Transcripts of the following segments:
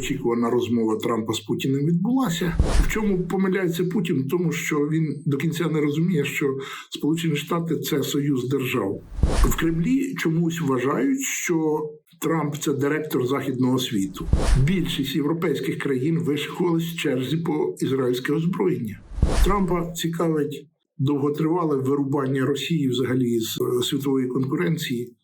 довгоочікувана розмова Трампа з Путіним відбулася. В чому помиляється Путін? Тому, що він до кінця не розуміє, що Сполучені Штати це союз держав. В Кремлі чомусь вважають, що Трамп це директор західного світу. Більшість європейських країн вишикувалися в черзі по ізраїльське озброєння. Трампа цікавить довготривале вирубання Росії взагалі з е, світової конкуренції.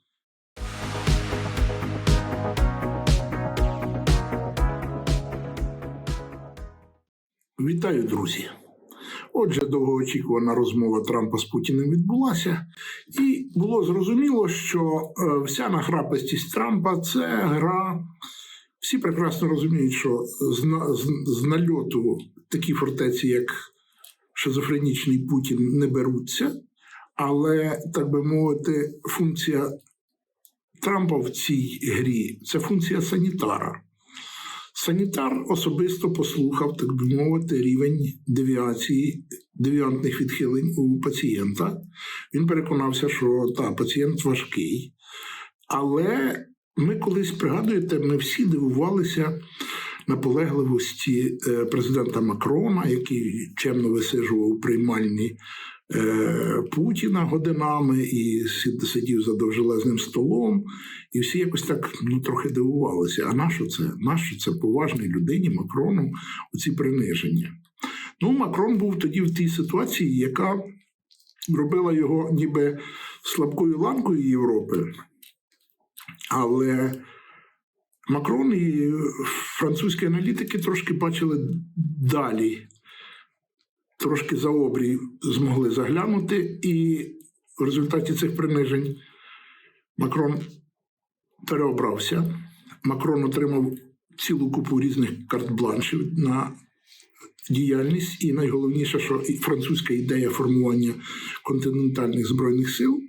Вітаю, друзі. Отже, довгоочікувана розмова Трампа з Путіним відбулася, і було зрозуміло, що е, вся нахрапистість Трампа це гра. Всі прекрасно розуміють, що з, з, з нальоту такі фортеці, як шизофренічний Путін, не беруться. Але, так би мовити, функція Трампа в цій грі це функція санітара. Санітар особисто послухав, так би мовити, рівень девіації, девіантних відхилень у пацієнта. Він переконався, що та, пацієнт важкий. Але ми колись пригадуєте, ми всі дивувалися наполегливості е, президента Макрона, який чемно висижував приймальні Путіна годинами і сидів за довжелезним столом. І всі якось так ну, трохи дивувалися. А нащо це? Нащо це поважній людині Макрону оці приниження? Ну, Макрон був тоді в тій ситуації, яка робила його ніби слабкою ланкою Європи. Але Макрон і французькі аналітики трошки бачили далі, трошки за обрій змогли заглянути, і в результаті цих принижень Макрон переобрався. Макрон отримав цілу купу різних карт-бланшів на діяльність, і найголовніше, що французька ідея формування континентальних збройних сил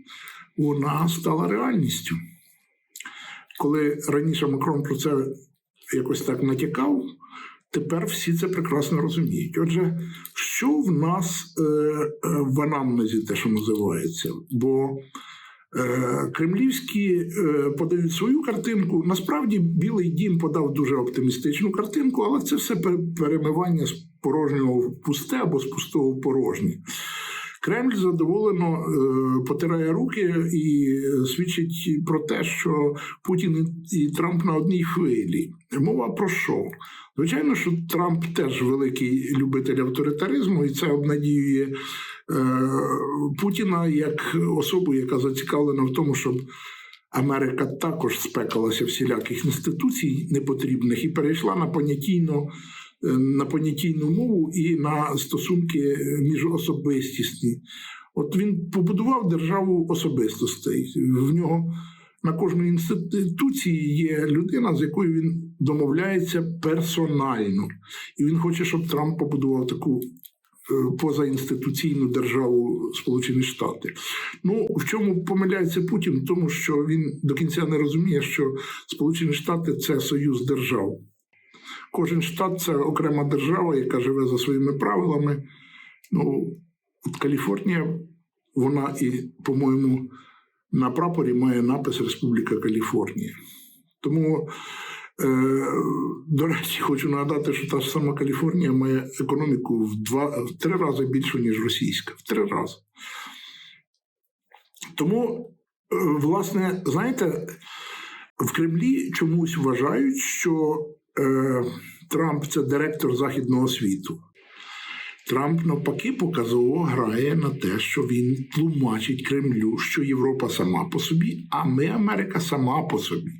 вона стала реальністю. Коли раніше Макрон про це якось так натякав, тепер всі це прекрасно розуміють. Отже, що в нас е, е, в анамнезі, те, що називається? Бо Е, Кремлівські е, подають свою картинку. Насправді, Білий дім подав дуже оптимістичну картинку, але це все пер- перемивання з порожнього в пусте або з пустого в порожнє. Кремль задоволено е, потирає руки і свідчить про те, що Путін і Трамп на одній хвилі. Мова про що? Звичайно, що Трамп теж великий любитель авторитаризму, і це обнадіює е, Путіна як особу, яка зацікавлена в тому, щоб Америка також спекалася всіляких інституцій непотрібних і перейшла на понятійно. Е, На понятійну мову і на стосунки міжособистісні. От він побудував державу особистостей. В нього на кожній інституції є людина, з якою він домовляється персонально. І він хоче, щоб Трамп побудував таку е, позаінституційну державу Сполучені Штати. Ну, в чому помиляється Путін? Тому, що він до кінця не розуміє, що Сполучені Штати це союз держав. Кожен штат це окрема держава, яка живе за своїми правилами. Ну, от Каліфорнія, вона і, по-моєму, на прапорі має напис Республіка Каліфорнія. Тому, е, до речі, хочу нагадати, що та ж сама Каліфорнія має економіку в, два, в три рази більшу, ніж російська. В три рази. Тому, е, власне, знаєте, в Кремлі чомусь вважають, що Трамп це директор західного світу. Трамп навпаки показово грає на те, що він тлумачить Кремлю, що Європа сама по собі, а ми Америка сама по собі.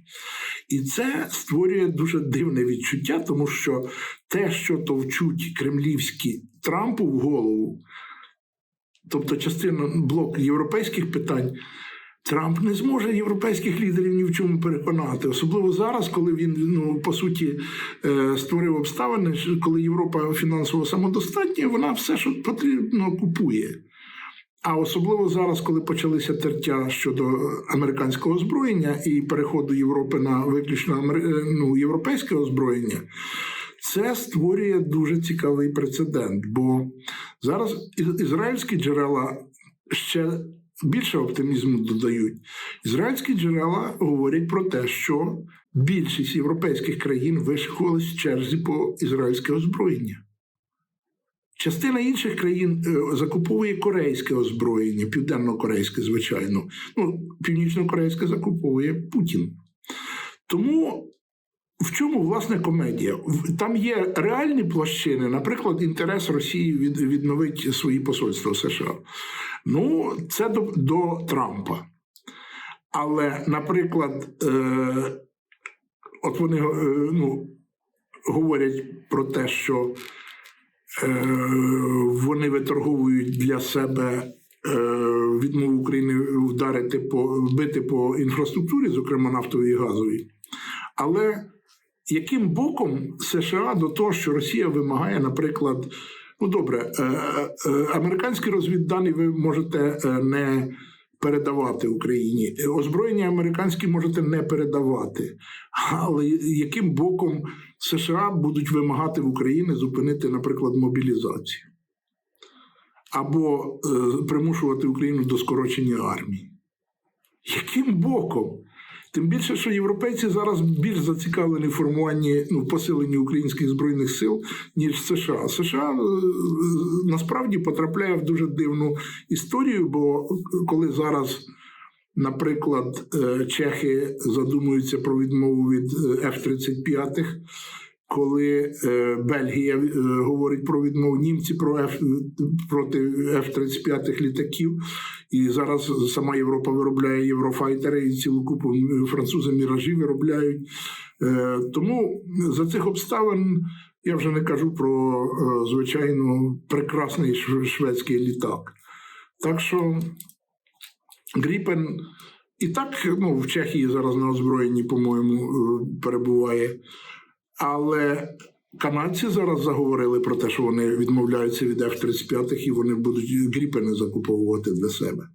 І це створює дуже дивне відчуття, тому що те, що товчуть кремлівські Трампу в голову, тобто частина блок європейських питань, Трамп не зможе європейських лідерів ні в чому переконати, особливо зараз, коли він ну по суті е, створив обставини, коли Європа фінансово самодостатня, вона все, що потрібно, купує. А особливо зараз, коли почалися тертя щодо американського озброєння і переходу Європи на виключно е, ну, європейське озброєння, це створює дуже цікавий прецедент. Бо зараз ізраїльські джерела ще більше оптимізму додають. Ізраїльські джерела говорять про те, що більшість європейських країн вишикувалась в черзі по ізраїльське озброєння. Частина інших країн е, закуповує корейське озброєння, південно-корейське, звичайно. Ну, північно-корейське закуповує Путін. Тому в чому власне комедія? Там є реальні площини, наприклад, інтерес Росії від, відновити свої посольства США. Ну, це до, до Трампа. Але, наприклад, е, от вони е, ну, говорять про те, що е, вони виторговують для себе е, відмову України вдарити по бити по інфраструктурі, зокрема нафтовій і газовій. Але яким боком США до того, що Росія вимагає, наприклад, ну добре, е, е, американські розвіддані ви можете е, не передавати Україні. Е, Озброєння американське можете не передавати. Але яким боком США будуть вимагати в Україні зупинити, наприклад, мобілізацію? Або е, примушувати Україну до скорочення армії? Яким боком? Тим більше, що європейці зараз більш зацікавлені в формуванні ну, посиленні українських збройних сил, ніж США. США е, насправді потрапляє в дуже дивну історію, бо коли зараз, наприклад, е, чехи задумуються про відмову від е, F-35, коли е, Бельгія е, говорить про відмову німці про F, проти F-35 літаків, і зараз сама Європа виробляє єврофайтери і цілу купу французи міражі виробляють. Е, Тому за цих обставин я вже не кажу про звичайно прекрасний шведський літак. Так що Гріпен і так ну, в Чехії зараз на озброєнні, по-моєму, перебуває. Але канадці зараз заговорили про те, що вони відмовляються від F-35 і вони будуть гріпени закуповувати для себе.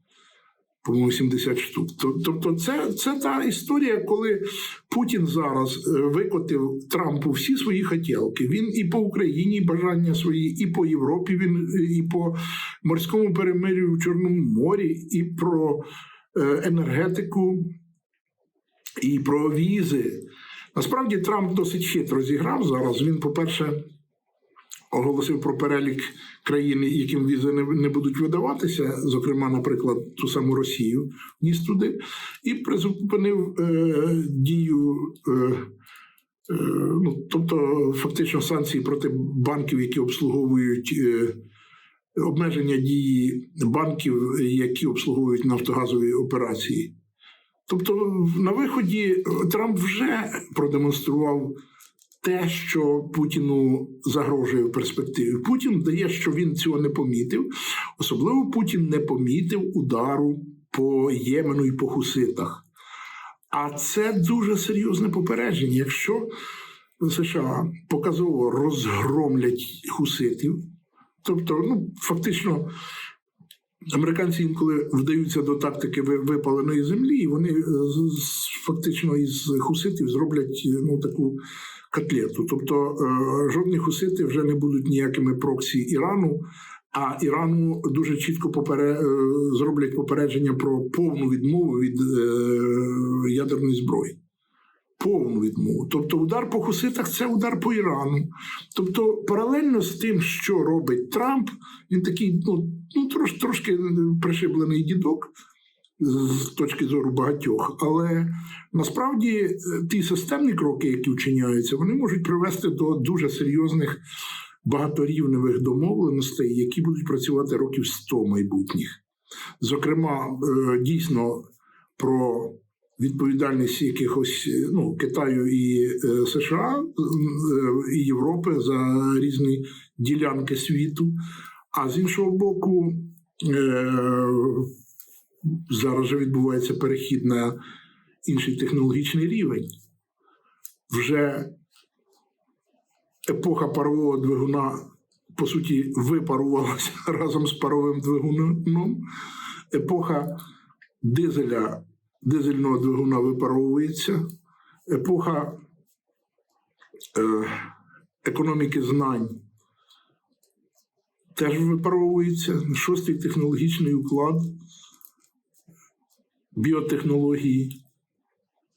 По-моєму, 70 штук. Тобто, це, це та історія, коли Путін зараз е, викотив Трампу всі свої хотілки. Він і по Україні бажання свої, і по Європі, він і по морському перемир'ю в Чорному морі, і про е, енергетику, і про візи. Насправді Трамп досить хитро зіграв зараз. Він, по-перше, оголосив про перелік країн, яким візи не, будуть видаватися, зокрема, наприклад, ту саму Росію вніс туди, і призупинив е, дію. Е, е, ну, тобто, фактично, санкції проти банків, які обслуговують е, обмеження дії банків, які обслуговують нафтогазові операції. Тобто, на виході Трамп вже продемонстрував те, що Путіну загрожує в перспективі. Путін дає, що він цього не помітив. Особливо Путін не помітив удару по Ємену і по Хуситах. А це дуже серйозне попередження. Якщо США показово розгромлять хуситів, тобто, ну, фактично, Американці інколи вдаються до тактики ви- випаленої землі, і вони е, фактично із хуситів зроблять е, ну, таку котлету. Тобто е, жодні хусити вже не будуть ніякими проксі Ірану, а Ірану дуже чітко попере, зроблять попередження про повну відмову від ядерної зброї. Повну відмову. Тобто удар по хуситах це удар по Ірану. Тобто, паралельно з тим, що робить Трамп, він такий ну, ну трош, трошки пришиблений дідок з точки зору багатьох. Але насправді е, ті системні кроки, які вчиняються, вони можуть привести до дуже серйозних багаторівневих домовленостей, які будуть працювати років 100 майбутніх. Зокрема, е, дійсно про відповідальність якихось е, ну, Китаю і е, США е, і Європи за різні ділянки світу. А з іншого боку, зараз же відбувається перехід на інший технологічний рівень. Вже епоха парового двигуна, по суті, випарувалася разом з паровим двигуном. Епоха дизеля, дизельного двигуна випаровується. Епоха е, економіки знань теж випаровується. Шостий технологічний уклад, біотехнології.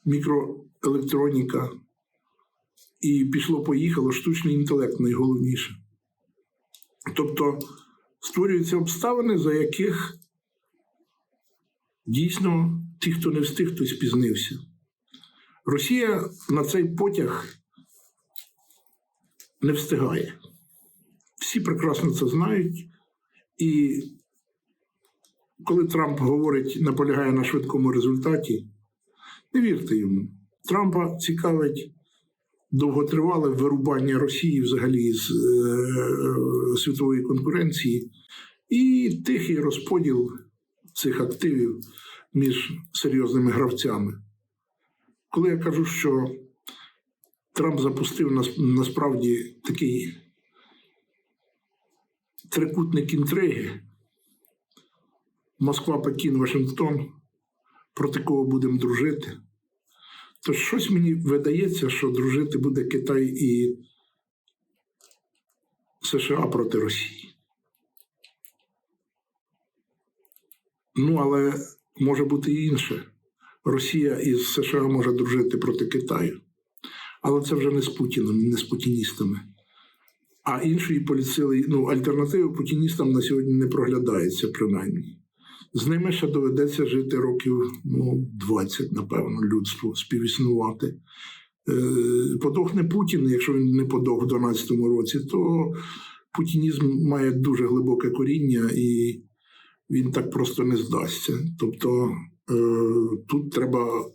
мікроелектроніка. І пішло-поїхало штучний інтелект найголовніше. Тобто створюються обставини, за яких дійсно ті, хто не встиг, той спізнився. Росія на цей потяг не встигає. Всі прекрасно це знають. І коли Трамп говорить, наполягає на швидкому результаті, не вірте йому. Трампа цікавить довготривале вирубання Росії взагалі з е, світової конкуренції і тихий розподіл цих активів між серйозними гравцями. Коли я кажу, що Трамп запустив нас- насправді такий трикутник інтриги, Москва, Пекін, Вашингтон, проти кого будемо дружити, то щось мені видається, що дружити буде Китай і США проти Росії. Ну, але може бути і інше. Росія із США може дружити проти Китаю. Але це вже не з Путіном, не з путіністами. А іншої поліцили, ну, альтернативи путіністам на сьогодні не проглядається, принаймні. З ними ще доведеться жити років ну, 20, напевно, людству співіснувати. Е, Подохне Путін, якщо він не подох в 2012 році, то путінізм має дуже глибоке коріння і він так просто не здасться. Тобто е, тут треба.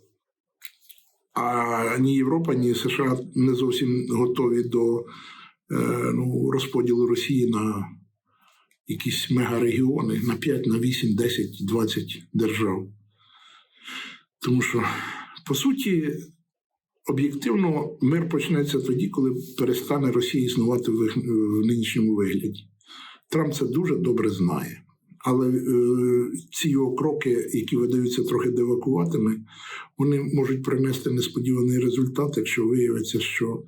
А ні Європа, ні США не зовсім готові до е, ну, розподілу Росії на якісь мегарегіони на 5, на 8, 10, 20 держав. Тому що, по суті, об'єктивно мир почнеться тоді, коли перестане Росія існувати в, нинішньому вигляді. Трамп це дуже добре знає. Але е, ці його кроки, які видаються трохи девакуватими, вони можуть принести несподіваний результат, якщо виявиться, що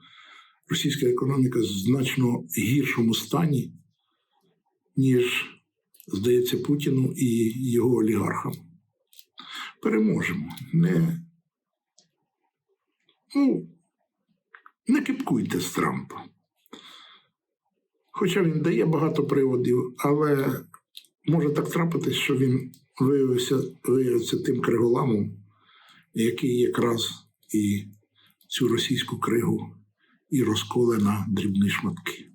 російська економіка в значно гіршому стані, ніж здається Путіну і його олігархам. Переможемо. Не, ну, не кипкуйте з Трампа. Хоча він дає багато приводів, але може так трапитись, що він виявився, виявився тим криголамом, який якраз і цю російську кригу і розколе на дрібні шматки.